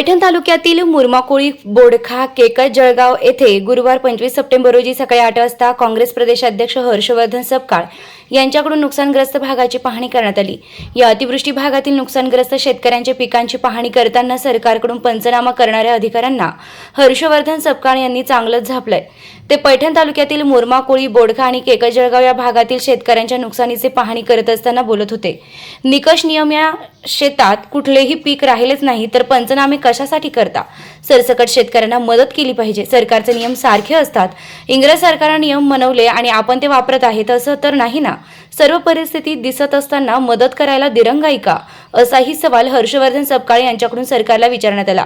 पैठण तालुक्यातील मुरमाकोळी बोडखा केकत जळगाव येथे गुरुवार पंचवीस सप्टेंबर रोजी सकाळी आठ वाजता काँग्रेस प्रदेशाध्यक्ष हर्षवर्धन सपकाळ यांच्याकडून नुकसानग्रस्त भागाची पाहणी करण्यात आली. या अतिवृष्टी भागातील नुकसानग्रस्त शेतकऱ्यांच्या पिकांची पाहणी करताना सरकारकडून पंचनामा करणाऱ्या अधिकाऱ्यांना हर्षवर्धन सपकाळ यांनी चांगलंच झापलंय. ते पैठण तालुक्यातील मुरमाकोळी बोडखा आणि केकजळगाव या भागातील शेतकऱ्यांच्या नुकसानीचे पाहणी करत असताना बोलत होते. निकष नियम या शेतात कुठलेही पीक राहिलेच नाही तर पंचनामे कशासाठी करता? सरसकट शेतकऱ्यांना मदत केली पाहिजे. सरकारचे नियम सारखे असतात. इंग्रज सरकारने नियम मनवले आणि आपण ते वापरत आहेत असं तर नाही ना? सर्व परिस्थिती दिसत असताना मदत करायला दिरंगाई का? असाही सवाल हर्षवर्धन सपकाळे यांच्याकडून सरकारला विचारण्यात आला.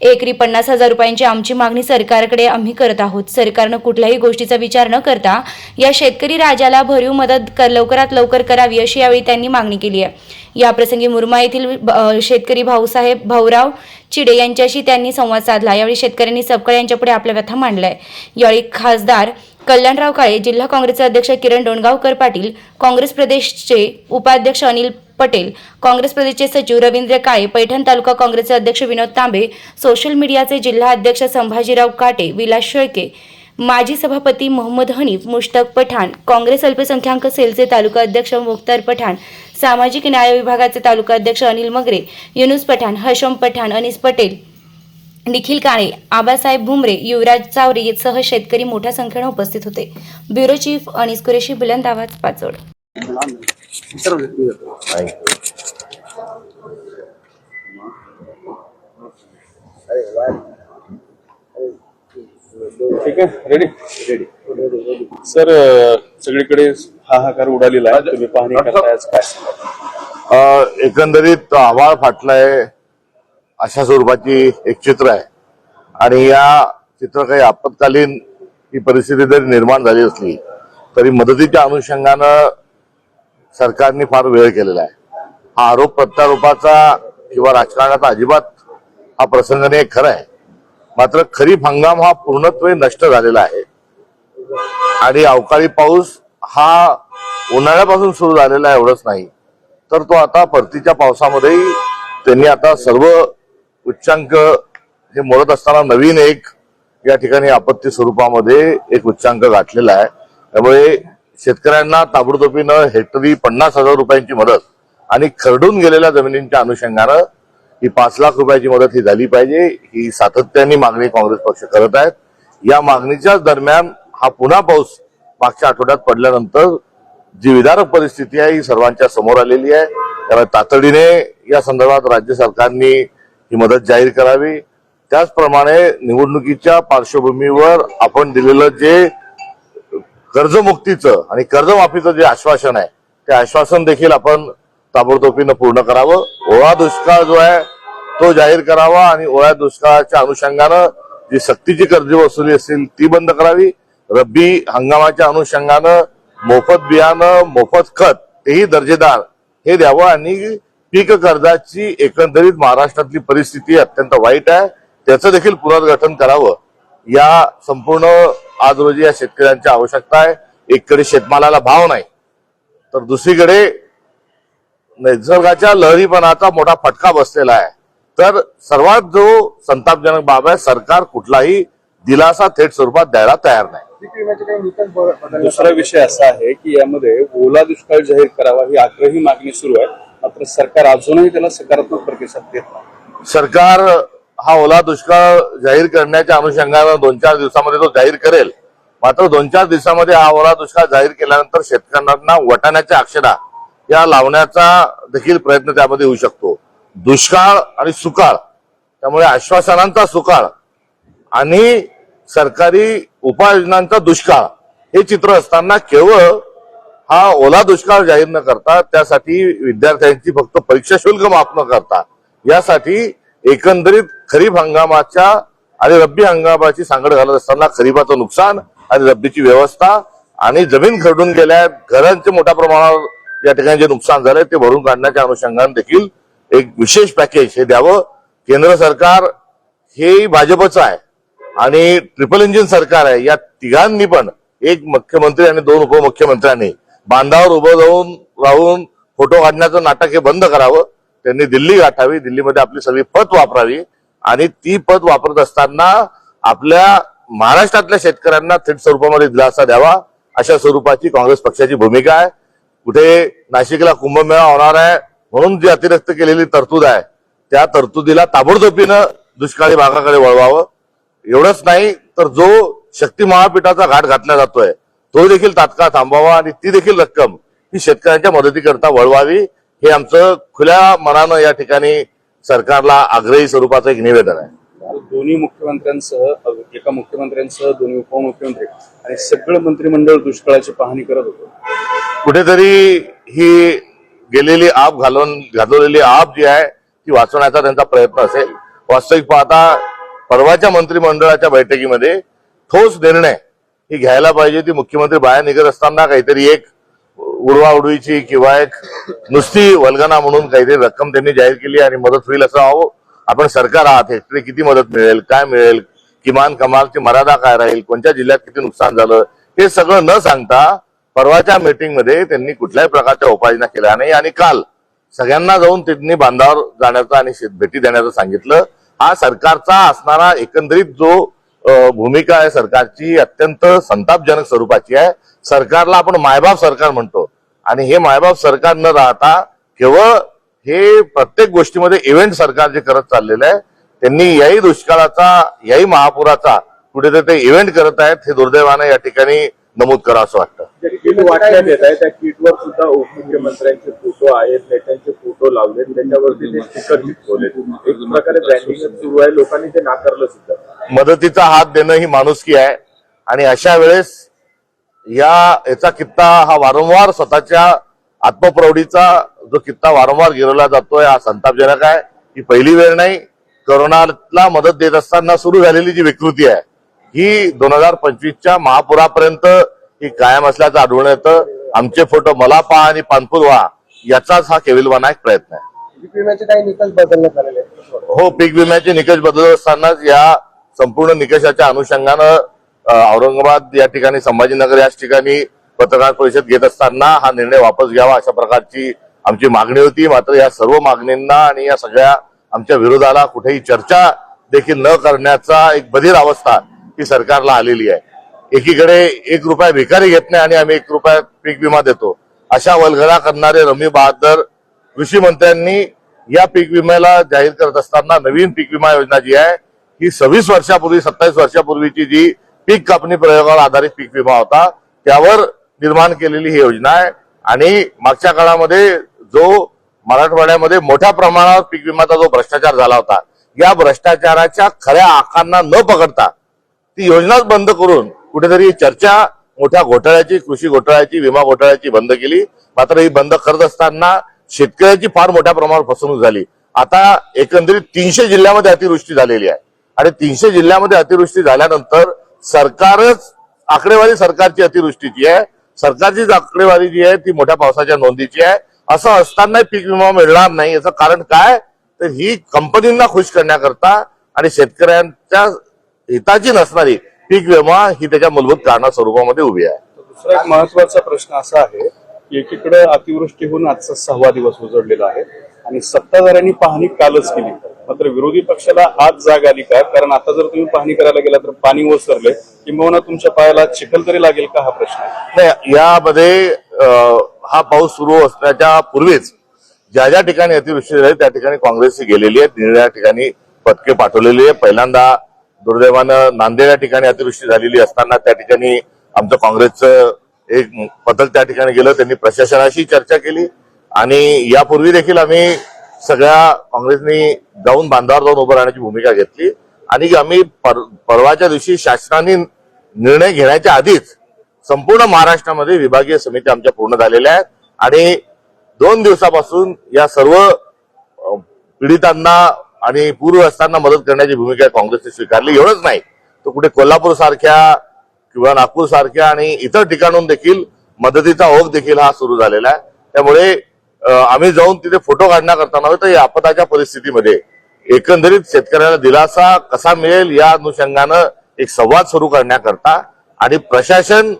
एकरी पन्नास हजार रुपयांची आमची मागणी सरकारकडे आम्ही करत आहोत. सरकारनं कुठल्याही गोष्टीचा विचार न करता या शेतकरी राजाला भरीव मदत कर लवकरात लवकर करावी अशी यावेळी त्यांनी मागणी केली आहे. याप्रसंगी मुरमा येथील शेतकरी भाऊसाहेब भाऊराव चिडे यांच्याशी त्यांनी संवाद साधला. यावेळी शेतकऱ्यांनी सपकाळे यांच्यापुढे आपल्या व्यथा मांडलाय यावेळी खासदार कल्याणराव काळे जिल्हा काँग्रेसचे अध्यक्ष किरण डोणगावकर पाटील काँग्रेस प्रदेशचे उपाध्यक्ष अनिल पटेल काँग्रेस प्रदेशचे सचिव रवींद्र काळे पैठण तालुका काँग्रेसचे अध्यक्ष विनोद तांबे सोशल मीडियाचे जिल्हा अध्यक्ष संभाजीराव काटे विलास शेळके माजी सभापती मोहम्मद हनीफ मुश्तक पठाण काँग्रेस अल्पसंख्याक सेलचे तालुका अध्यक्ष मुख्तार पठाण सामाजिक न्याय विभागाचे तालुका अध्यक्ष अनिल मगरे युनुस पठाण हशम पठाण अनिस पटेल निखिल काळे आबासाहेब भुमरे युवराज चावरे सह शेतकरी मोठ्या संख्येने उपस्थित होते. ब्युरो चीफ अनिस कुरेशी बुलंद आवाज पाचोड. ठीक आहे रेडी रेडी सर सगळीकडे हाहाकार उडालेला आहे. तुम्ही पाहणी करताय आज काय? एकंदरीत आवाळ फाटलाय. अशा स्वरूपाची एक चित्र आहे. आणि या चित्र काही आपत्कालीन ही परिस्थिती जरी निर्माण झाली असली तरी मदतीच्या अनुषंगानं सरकारने फार वेळ केलेला आहे. हा आरोप प्रत्यारोपाचा किंवा राजकारणाचा अजिबात हा प्रसंग नाही खरा आहे. मात्र खरीप हंगाम हा पूर्णत्वे नष्ट झालेला आहे. आणि अवकाळी पाऊस हा उन्हाळ्यापासून सुरू झालेला आहे एवढंच नाही तर तो आता परतीच्या पावसामध्येही त्यांनी आता सर्व उच्चांक हे मोडत असताना नवीन एक या ठिकाणी आपत्ती स्वरूपामध्ये एक उच्चांक गाठलेला आहे. त्यामुळे शेतकऱ्यांना ताबडतोबीनं हेक्टरी पन्नास हजार रुपयांची मदत आणि खरडून गेलेल्या जमिनींच्या अनुषंगानं ही पाच लाख रुपयाची मदत ही झाली पाहिजे ही सातत्याने मागणी काँग्रेस पक्ष करत आहेत. या मागणीच्याच दरम्यान हा पुन्हा पाऊस मागच्या आठवड्यात पडल्यानंतर जी विदारक परिस्थिती आहे ही सर्वांच्या समोर आलेली आहे. त्यामुळे तातडीने या संदर्भात राज्य सरकारनी ही मदत जाहीर करावी. त्याचप्रमाणे निवडणुकीच्या पार्श्वभूमीवर आपण दिलेलं जे कर्जमुक्तीचं आणि कर्जमाफीचं जे आश्वासन आहे ते आश्वासन देखील आपण ताबडतोबीनं पूर्ण करावं. ओळा दुष्काळ जो आहे तो जाहीर करावा आणि ओळ्या दुष्काळाच्या अनुषंगानं जी सक्तीची कर्ज वसुली असेल ती बंद करावी. रब्बी हंगामाच्या अनुषंगानं मोफत बियाणं मोफत खत तेही दर्जेदार हे द्यावं आणि पीक कर्जाची एकंदरीत महाराष्ट्रातली परिस्थिती अत्यंत वाईट आहे. त्याचं देखील पुनर्गठन करावं. या संपूर्ण आज रोजी या शेतकऱ्यांची आवश्यकता आहे. एकीकडे शेतमालाला भाव नाही तर दुसरीकडे निसर्गाच्या लहरीपणाचा मोठा फटका बसलेला आहे. तर सर्वात जो संतापजनक बाब आहे सरकार कुठलाही दिलासा थेट स्वरूपात द्यायला तयार नाही. दुसरा विषय असा आहे की यामध्ये ओला दुष्काळ जाहीर करावा ही आग्रही मागणी सुरू आहे. मात्र सरकार अजूनही त्याला सकारात्मक प्रतिसाद देत नाही. सरकार हा ओला दुष्काळ जाहीर करण्याच्या अनुषंगानं दोन चार दिवसामध्ये तो जाहीर करेल. मात्र दोन चार दिवसामध्ये हा ओला दुष्काळ जाहीर केल्यानंतर शेतकऱ्यांना वटाण्याच्या अक्षरा या लावण्याचा देखील प्रयत्न त्यामध्ये होऊ शकतो. दुष्काळ आणि सुकाळ त्यामुळे आश्वासनांचा सुकाळ आणि सरकारी उपाययोजनांचा दुष्काळ हे चित्र असताना केवळ हा ओला दुष्काळ जाहीर न करता त्यासाठी विद्यार्थ्यांची फक्त परीक्षा शुल्क माफ न करता यासाठी एकंदरीत खरीप हंगामाच्या आणि रब्बी हंगामाची सांगड घालत असताना खरीपाचं नुकसान आणि रब्बीची व्यवस्था आणि जमीन खरडून गेल्या घरांचे मोठ्या प्रमाणावर या ठिकाणी जे नुकसान झालंय ते भरून काढण्याच्या अनुषंगाने देखील एक विशेष पॅकेज हे द्यावं. केंद्र सरकार हे भाजपचं आहे आणि ट्रिपल इंजिन सरकार आहे. या तिघांनी पण एक मुख्यमंत्री आणि दोन उपमुख्यमंत्र्यांनी बांधावर उभं जाऊन राहून फोटो काढण्याचं नाटक हे बंद करावं. त्यांनी दिल्ली गाठावी. दिल्लीमध्ये आपली सगळी पत वापरावी. आणि ती पद वापरत असताना आपल्या महाराष्ट्रातल्या शेतकऱ्यांना थेट स्वरूपामध्ये दिलासा द्यावा अशा स्वरूपाची काँग्रेस पक्षाची भूमिका आहे. कुठे नाशिकला कुंभमेळा होणार आहे म्हणून जी अतिरिक्त केलेली तरतूद आहे त्या तरतुदीला ताबडतोबीनं दुष्काळी भागाकडे वळवावं. एवढंच नाही तर जो शक्ती महापीठाचा घाट घातला जातोय तो देखील तात्काळ थांबावा आणि ती देखील रक्कम ही शेतकऱ्यांच्या मदतीकरता वळवावी हे आमचं खुल्या मनानं या ठिकाणी सरकारला आग्रही स्वरूपाचं एक निवेदन आहे. दोन्ही मुख्यमंत्र्यांसह एका मुख्यमंत्र्यांसह दोन्ही उपमुख्यमंत्री आणि सगळं मंत्रिमंडळ दुष्काळाची पाहणी करत होतं. कुठेतरी ही गेलेली आब घालून घालवलेली आब जी आहे ती वाचवण्याचा त्यांचा प्रयत्न असेल. वास्तविक पाहता परवाच्या मंत्रिमंडळाच्या बैठकीमध्ये ठोस निर्णय ही घ्यायला पाहिजे ती मुख्यमंत्री बाहेर निघत असताना काहीतरी एक उडवाउडवीची किंवा एक नुसती वल्गना म्हणून काहीतरी रक्कम त्यांनी जाहीर केली आणि मदत होईल असं अहो आपण सरकार आहात हेक्टरी किती मदत मिळेल काय मिळेल किमान कमालची मर्यादा काय राहील कोणत्या जिल्ह्यात किती नुकसान झालं हे सगळं न सांगता परवाच्या मीटिंगमध्ये त्यांनी कुठल्याही प्रकारच्या उपाययोजना केल्या नाही. आणि काल सगळ्यांना जाऊन त्यांनी बांधावर जाण्याचं आणि शेत- भेटी देण्याचं सांगितलं. हा सरकारचा असणारा एकंदरीत जो भूमिका आहे सरकारची अत्यंत संतापजनक स्वरूपाची आहे. सरकारला आपण मायबाप सरकार म्हणतो. आणि हे मायबाप सरकार न राहता केवळ हे प्रत्येक गोष्टीमध्ये इव्हेंट सरकार जे करत चाललेलं आहे त्यांनी याही दुष्काळाचा याही महापुराचा कुठेतरी ते इव्हेंट करत आहेत हे दुर्दैवानं या ठिकाणी नमूद करावं असं वाटतं. किटवर सुद्धा उपमुख्यमंत्र्यांचे फोटो आहेत. नेत्यांचे फोटो लावले त्याच्यावरती ते स्टिकर चिटकवले एक प्रकारे ब्रँडिंग सुरू आहे. लोकांनी ते नाकारलं सुद्धा. मदतीचा हात देणं ही माणुसकी आहे. आणि अशा वेळेस या याचा कित्ता हा वारंवार स्वतःच्या आत्मप्रौढीचा जो कित्ता वारंवार गिरवला जातोय हा संतापजनक आहे. ही पहिली वेळ नाही. करोनाला मदत देत असताना सुरू झालेली जी विकृती आहे ही दोन हजार पंचवीसच्या महापुरापर्यंत ही कायम असल्याचं आढळून येतं. आमचे फोटो मला पहा आणि पानपूर व्हा. याचाच हा केविलवाना एक प्रयत्न आहे. पीक विम्याचे काही निकष बदलण्यात आलेले आहेत. हो पीक विम्याचे निकष बदलत असतानाच या संपूर्ण निकषाच्या अनुषंगानं औरंगाबाद या ठिकाणी संभाजीनगर याच ठिकाणी पत्रकार परिषद घेत असताना हा निर्णय वापस घ्यावा अशा प्रकारची आमची मागणी होती. मात्र या सर्व मागणींना आणि या सगळ्या आमच्या विरोधाला कुठेही चर्चा देखील न करण्याचा एक बधीर अवस्था ही सरकारला आलेली आहे. एकीकडे एक रुपया भिकारी घेत नाही आणि आम्ही एक रुपया पीक विमा देतो. अशा वलगडा करणारे रमी बहादर कृषी मंत्र्यांनी या पीक विम्याला जाहीर करत असताना नवीन पीक विमा योजना जी आहे ही सव्वीस वर्षापूर्वी सत्तावीस वर्षापूर्वीची जी पीक कापणी प्रयोगावर आधारित पीक विमा होता त्यावर निर्माण केलेली ही योजना आहे. आणि मागच्या काळामध्ये जो मराठवाड्यामध्ये मोठ्या प्रमाणावर पीक विम्याचा जो भ्रष्टाचार झाला होता या भ्रष्टाचाराच्या खऱ्या आकांना न पकडता ती योजनाच बंद करून कुठेतरी चर्चा मोठ्या घोटाळ्याची कृषी घोटाळ्याची विमा घोटाळ्याची बंद केली. मात्र ही बंद करत असताना शेतकऱ्याची फार मोठ्या प्रमाणावर फसवणूक झाली. आता एकंदरीत तीनशे जिल्ह्यामध्ये अतिवृष्टी झालेली आहे. आणि तीनशे जिल्ह्यामध्ये अतिवृष्टी झाल्यानंतर सरकारच आकडेवारी सरकारची अतिवृष्टीची आहे. सरकारचीच आकडेवारी जी आहे ती मोठ्या पावसाच्या नोंदीची आहे. असं असताना पीक विमा मिळणार नाही. याचं कारण काय? तर ही कंपनींना खुश करण्याकरता आणि शेतकऱ्यांच्या हिताची नसणारी पीक विमा ही त्याच्या मूलभूत कारणा स्वरूपामध्ये उभी आहे. दुसरा एक महत्त्वाचा प्रश्न असा आहे की एकीकडे अतिवृष्टी होऊन आजचा सहावा दिवस उजडलेला आहे आणि सत्ताधाऱ्यांनी पाहणी कालच केली. मात्र विरोधी पक्षाला आज जाग आली का? कारण आता जर तुम्ही पाहणी करायला गेला तर पाणी ओसरले. किंबहुना तुमच्या पायाला चिखल तरी लागेल का हा प्रश्न आहे? नाही यामध्ये हा पाऊस सुरू असण्याच्या पूर्वीच ज्या ज्या ठिकाणी अतिवृष्टी झाली त्या ठिकाणी काँग्रेसची गेलेली आहे निरनिराळ्या ठिकाणी पथके पाठवलेली आहे पहिल्यांदा दुर्दैवानं नांदेड या ठिकाणी अतिवृष्टी झालेली असताना त्या ठिकाणी आमचं काँग्रेसचं एक पथक त्या ठिकाणी गेलं त्यांनी प्रशासनाशी चर्चा केली आणि यापूर्वी देखील आम्ही सगळ्या काँग्रेसनी जाऊन बांधावर जाऊन उभं राहण्याची भूमिका घेतली आणि आम्ही पर- परवाच्या दिवशी शासनाने निर्णय घेण्याच्या आधीच संपूर्ण महाराष्ट्रामध्ये विभागीय समिती आमच्या पूर्ण झालेल्या आहेत आणि दोन दिवसापासून या सर्व पीडितांना आणि पूरग्रस्तांना मदत करण्याची भूमिका काँग्रेसने स्वीकारली. एवढंच नाही तर कुठे कोल्हापूर सारख्या किंवा नागपूर सारख्या आणि इतर ठिकाणून देखील मदतीचा ओघ देखील हा सुरू झालेला आहे. त्यामुळे आम्ही जाऊन तिथे फोटो काढण्याकरता नव्हे तर या आपदाच्या परिस्थितीमध्ये एकंदरीत शेतकऱ्याला दिलासा कसा मिळेल या अनुषंगानं एक संवाद सुरू करण्याकरता आणि प्रशासन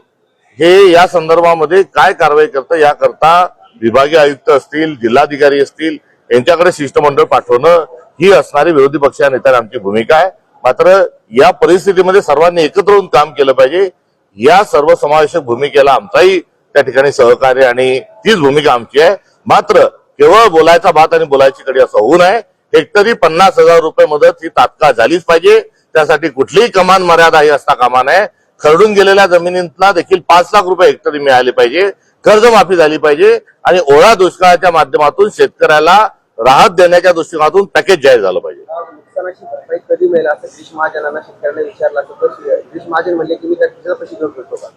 हे या संदर्भामध्ये काय कारवाई करतं याकरता विभागीय आयुक्त असतील जिल्हाधिकारी असतील यांच्याकडे शिष्टमंडळ पाठवणं ही असणारी विरोधी पक्ष नेत्यांनी आमची भूमिका आहे. मात्र या परिस्थितीमध्ये सर्वांनी एकत्र होऊन काम केलं पाहिजे. या सर्वसमावेशक भूमिकेला आमचाही त्या ठिकाणी सहकार्य आणि तीच भूमिका आमची आहे. मात्र केवळ बोलायचा भात आणि बोलायची कडी असं होऊ नये. हेक्टरी पन्नास हजार रुपये मदत ही तात्काळ झालीच पाहिजे. त्यासाठी कुठलीही कमान मर्यादा ही असता कामा नये. खरडून गेलेल्या जमिनींना देखील पाच लाख रुपये हेक्टरी मिळाले पाहिजे. कर्जमाफी झाली पाहिजे आणि ओळा दुष्काळाच्या माध्यमातून शेतकऱ्याला राहत देण्याच्या दृष्टिकोनातून पॅकेज जाहीर झालं पाहिजे. नुकसानाची भरपाई कधी मिळेल असं गिरीश महाजनांना शेतकऱ्यांना विचारला तर कशी गिरीश महाजन म्हणले की मी त्या पैसे का?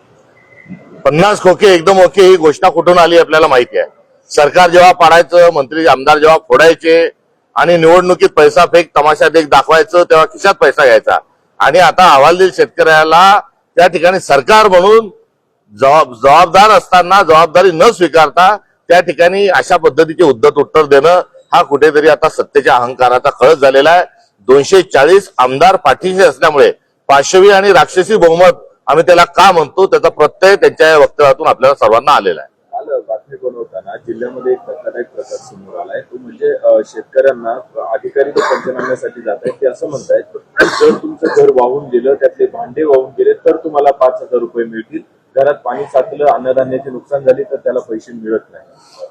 पन्नास खोके एकदम ओके ही घोषणा कुठून आली आपल्याला माहिती आहे. सरकार जेव्हा पाडायचं मंत्री आमदार जेव्हा फोडायचे आणि निवडणुकीत पैसा फेक तमाशा देख दाखवायचं तेव्हा खिशात पैसा घ्यायचा. आणि आता अहवालदिल शेतकऱ्याला त्या ठिकाणी सरकार म्हणून जबाब जबाबदार असताना जबाबदारी न स्वीकारता त्या ठिकाणी अशा पद्धतीचे उद्धत उत्तर देणं हा कुठेतरी आता सत्तेच्या अहंकाराचा कळस झालेला आहे. दोनशे चाळीस आमदार पाठीशी असल्यामुळे पाशवी आणि राक्षसी बहुमत आम्ही त्याला का म्हणतो? त्याचा प्रत्यय त्यांच्या या वक्तव्यातून आपल्याला सर्वांना आलेला आहे. काल बातमी बनवताना जिल्ह्यामध्ये एक धक्कादायक प्रकार समोर आलाय. तो म्हणजे शेतकऱ्यांना अधिकारी जो पंचनाम्यासाठी जात आहेत. ते असं म्हणतायत जर तुमचं घर वाहून गेलं त्यातले भांडे वाहून गेले तर तुम्हाला पाच हजार रुपये मिळतील. घरात पाणी साचलं अन्नधान्याचे नुकसान झाले तर त्याला पैसे मिळत नाही.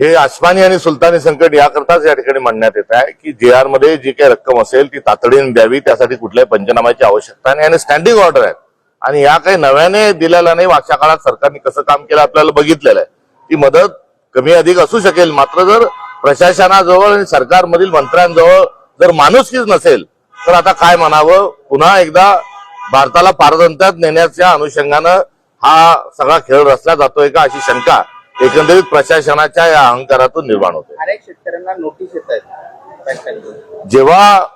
हे आसमानी आणि सुलतानी संकट याकरताच या ठिकाणी म्हणण्यात येत आहे की जे आरमध्ये जी काही रक्कम असेल ती तातडीने द्यावी त्यासाठी कुठल्याही पंचनाम्याची आवश्यकता नाही आणि स्टँडिंग ऑर्डर आहेत. आणि या काही नव्याने दिलेला नाही मागच्या काळात सरकारने कसं काम केलं आपल्याला बघितलेलं आहे. ती मदत कमी अधिक असू शकेल मात्र जर प्रशासनाजवळ आणि सरकारमधील मंत्र्यांजवळ जर माणुसकीच नसेल तर आता काय म्हणावं? पुन्हा एकदा भारताला पारदंत्यात नेण्याच्या अनुषंगानं हा सगळा खेळ रचला जातोय का अशी शंका एकंदरीत प्रशासनाच्या या अहंकारातून निर्माण होते. अनेक शेतकऱ्यांना नोटीस येत आहेत. बँकांनी. जेव्हा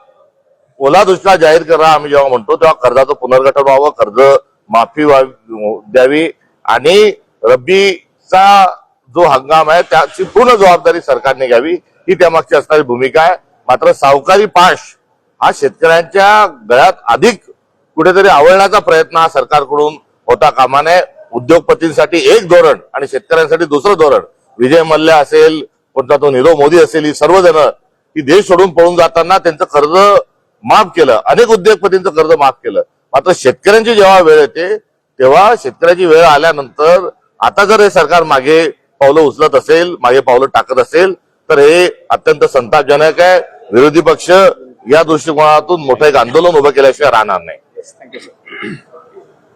ओला दुष्काळ जाहीर करा आम्ही जेव्हा म्हणतो तेव्हा कर्जाचं पुनर्गठन व्हावं कर्ज माफी व्हावी- द्यावी आणि रब्बीचा जो हंगाम आहे त्याची पूर्ण जबाबदारी सरकारने घ्यावी. ही त्यामागची असणारी भूमिका आहे. मात्र सावकारी पाश हा शेतकऱ्यांच्या गळ्यात अधिक कुठेतरी आवळण्याचा प्रयत्न हा सरकारकडून होता कामा नये. उद्योगपतींसाठी एक धोरण आणि शेतकऱ्यांसाठी दुसरं धोरण. विजय मल्ल्या असेल कोणता तो नीरव मोदी असेल ही सर्वजण ही देश सोडून पळून जाताना त्यांचं कर्ज माफ केलं. अनेक उद्योगपतींचं कर्ज माफ केलं. मात्र शेतकऱ्यांची जेव्हा वेळ येते तेव्हा शेतकऱ्याची वेळ आल्यानंतर आता जर हे सरकार मागे पावलं उचलत असेल मागे पावलं टाकत असेल तर हे अत्यंत संतापजनक आहे. विरोधी पक्ष या दृष्टिकोनातून मोठं एक आंदोलन उभं केल्याशिवाय राहणार नाही. Thank you sir